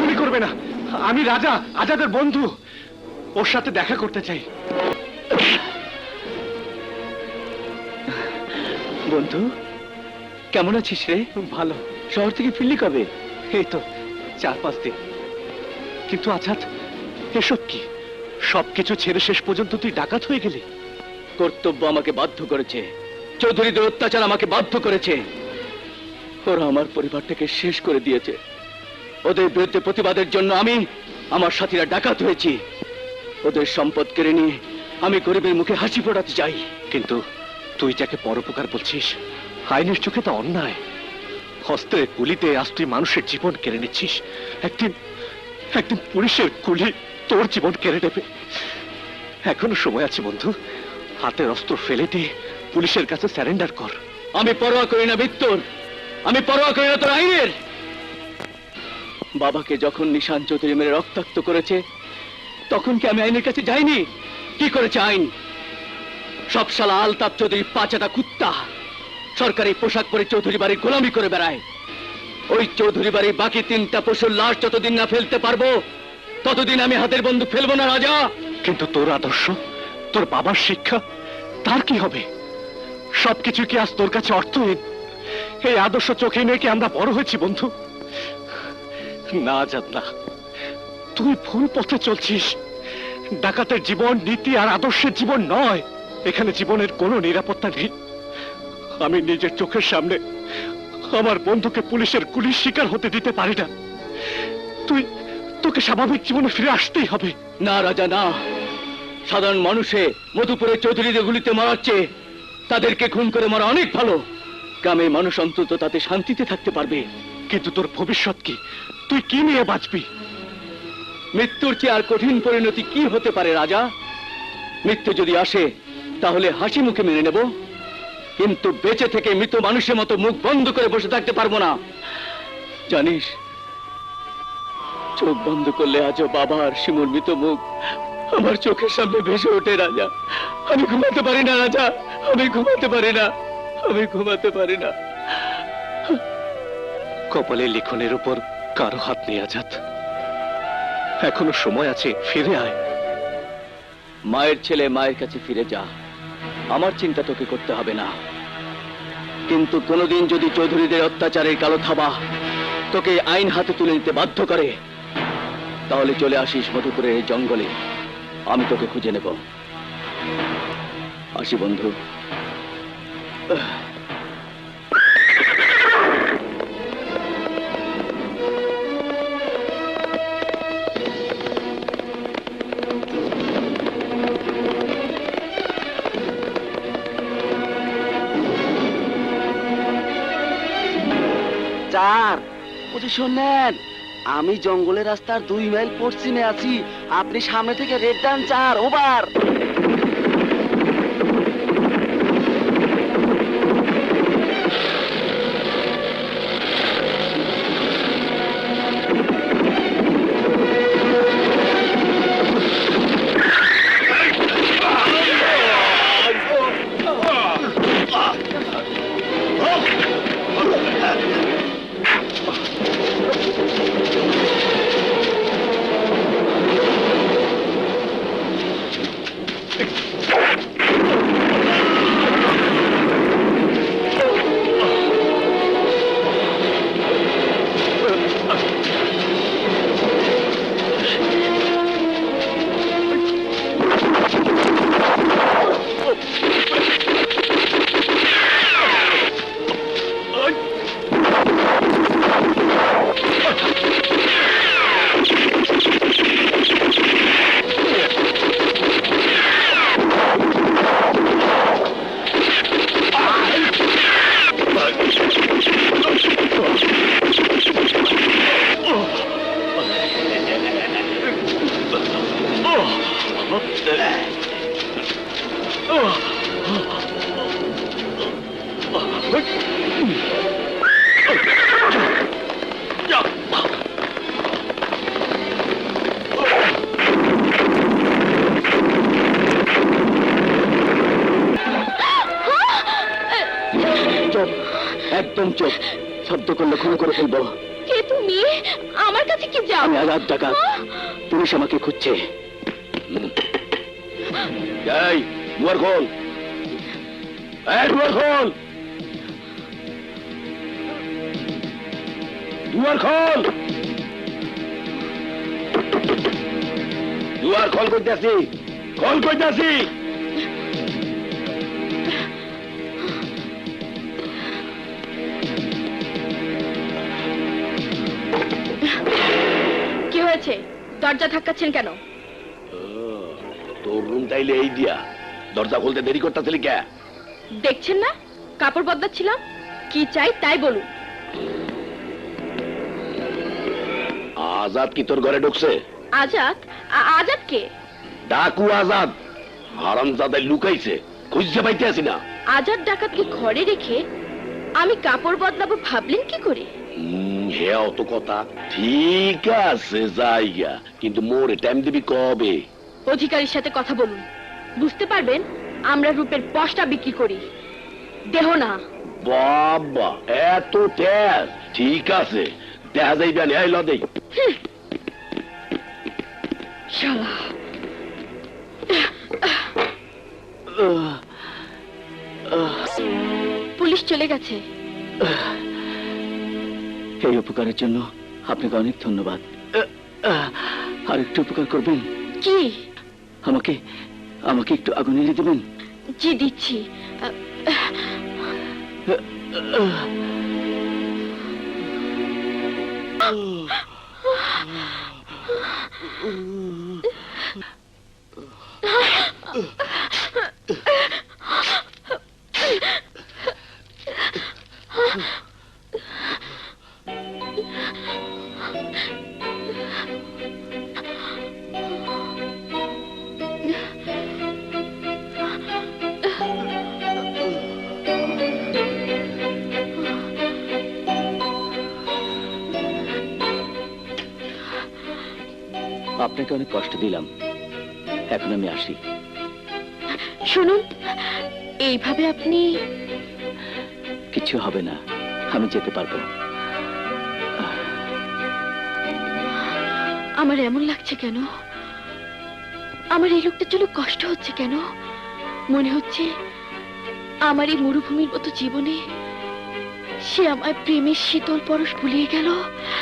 গুলি করবে না। আমি রাজা আজাদের বন্ধু। ওর সাথে দেখা করতে চাই। বন্ধু কেমন আছিস রে? ভালো। শহর থেকে ফিরলি কবে? এই তো চার পাঁচ দিন। কিন্তু আজাদ এসব কি? সবকিছু ছেড়ে শেষ পর্যন্ত তুই ডাকাত হয়ে গেলি? কর্তব্য আমাকে বাধ্য করেছে। চৌধুরীদের অত্যাচার আমাকে বাধ্য করেছে। ওরা আমার পরিবারটাকে শেষ করে দিয়েছে। ওদের বিরুদ্ধে প্রতিবাদের জন্য আমি আমার সাথীরা ডাকাত হয়েছি। ওদের সম্পদ কেড়ে নিয়ে আমি গরিবের মুখে হাসি ফোটাতে চাই। কিন্তু তুই যাকে পরোপকার বলছিস, আইনের চোখে তো অন্যায়। হস্তে গুলিতে আজ মানুষের জীবন কেড়ে নিচ্ছিস। একদিন একদিন পুলিশের কুলি তোর জীবন কেড়ে নেবে। এখনও সময় আছে বন্ধু। হাতের অস্ত্র ফেলে দিয়ে পুলিশের কাছে স্যারেন্ডার কর। আমি পরোয়া করি না মৃত্যুর আমি পরোয়া করি না তোর আইনের। বাবাকে যখন নিশান চৌধুরী মেরে রক্তাক্ত করেছে, তখন কি আমি আইনের কাছে যাইনি? কি করেছে আইন? সব শালা আলতাপ চৌধুরী পাচাটা কুত্তা, সরকারি পোশাক পরে চৌধুরী বাড়ির গোলামি করে বেড়ায়। ওই চৌধুরী বাড়ির বাকি তিনটা পশুর লাশ যতদিন না ফেলতে পারব, ততদিন আমি হাতের বন্দুক ফেলব না, রাজা। কিন্তু তোর আদর্শ, তোর বাবার শিক্ষা, তার কি হবে? সবকিছু কি আজ তোর কাছে অর্থহীন? এই আদর্শ চোখে নিয়ে কি আমরা বড় হয়েছি, বন্ধু? না জাত না। তুই ভুল পথে চলছিস। ডাকাতের জীবন নীতি আর আদর্শের জীবন নয়। এখানে জীবনের কোনো নিরাপত্তা নেই। আমি নিজের চোখের সামনে আমার বন্ধুকে পুলিশের গুলির শিকার হতে দিতে পারি না। তুই, তোকে স্বাভাবিক জীবনে ফিরে আসতেই হবে। না, রাজা, না। সাধারণ মানুষে মধুপুরের চৌধুরীদের গুলিতে মারাচ্ছে তাদেরকে খুন করে মারা অনেক ভালো। গ্রামের মানুষ অন্তত তাতে শান্তিতে থাকতে পারবে। কিন্তু তোর ভবিষ্যৎ কি? তুই কি নিয়ে বাঁচবি? মৃত্যুর চেয়ে আর কঠিন পরিণতি কি হতে পারে, রাজা? মৃত্যু যদি আসে, তাহলে হাসি মুখে মেনে নেব। কিন্তু বেঁচে থেকে মৃত মানুষের মতো মুখ বন্ধ করে বসে থাকতে পারব না। জানিস, চোখ বন্ধ করলে আজও বাবা আর শিমুর মৃত মুখ আমার চোখের সামনে ভেসে ওঠে, রাজা। আমি ঘুমাতে পারি না, রাজা। আমি ঘুমাতে পারি না। আমি ঘুমাতে পারি না। কপালে লিখনের উপর কারও হাত নিয়ে আজাত এখনও সময় আছে, ফিরে আয়। মায়ের ছেলে মায়ের কাছে ফিরে যা। আমার চিন্তা তোকে করতে হবে না। কিন্তু কোনোদিন যদি চৌধুরীদের অত্যাচারের কালো থাবা তোকে আইন হাতে তুলে নিতে বাধ্য করে, তাহলে চলে আসিস মধুপুরের জঙ্গলে। আমি তোকে খুঁজে নেব। আসি বন্ধু। চার পজিশন নেন আমি জঙ্গলের রাস্তার দুই মাইল পশ্চিমে আছি। আপনি সামনে থেকে রেড ডান চার ওভার। একদম চোখ। শব্দ করলে খুন করে ফেলব। কে তুমি? আমার কাছে কি যাও? আমি আজাদ ডাকাত পুলিশ আমাকে খুঁজছে। এই দুয়ার খোল। এই দুয়ার খোল। দুয়ার খোল। দুয়ার খোল কইতাছি খোল কইতাছি কি হয়েছে? দরজা ধাক্কাচ্ছেন কেন? তোর রুম তাইলে এই দিয়া। দরজা খুলতে দেরি করতেছিলি কে? দেখছেন না? কাপড় বদলাচ্ছিলাম। কি চাই তাই বলুন। আজাদ কি তোর ঘরে ঢুকছে? আজাদ? আজাদ কে? ডাকু আজাদ। হারামজাদাই লুকাইছে। খুঁজতে পাইতে আসি না। আজাদ ডাকাতকে ঘরে রেখে আমি কাপড় বদলাবো ভাবলেন কি করে? হে অত কথা। ঠিক আছে জায়গা কিন্তু মোরে টাইম দিবি কবে? অধিকারীর সাথে কথা বলুন। বুঝতে পারবেন আমরা রূপের পশটা বিক্রি করি। দেহ না। বাবা এত তেজ। ঠিক আছে দেখা যাইবে না এই লদেই শালা। পুলিশ চলে গেছে। এই উপকারের জন্য আপনাকে অনেক ধন্যবাদ। আর একটু উপকার করবেন? কি? আমাকে আমাকে একটু আগুন এনে দেবেন জি দিচ্ছি আ- আপনাকে অনেক কষ্ট দিলাম। এখন আমি আসি। শুনুন এইভাবে আপনি কিছু হবে না আমি যেতে পারব। আমার এমন লাগছে কেন? আমার এই লোকটার জন্য কষ্ট হচ্ছে কেন? মনে হচ্ছে আমার এই মরুভূমির মতো জীবনে সে আমায় প্রেমের শীতল পরশ ভুলিয়ে গেল।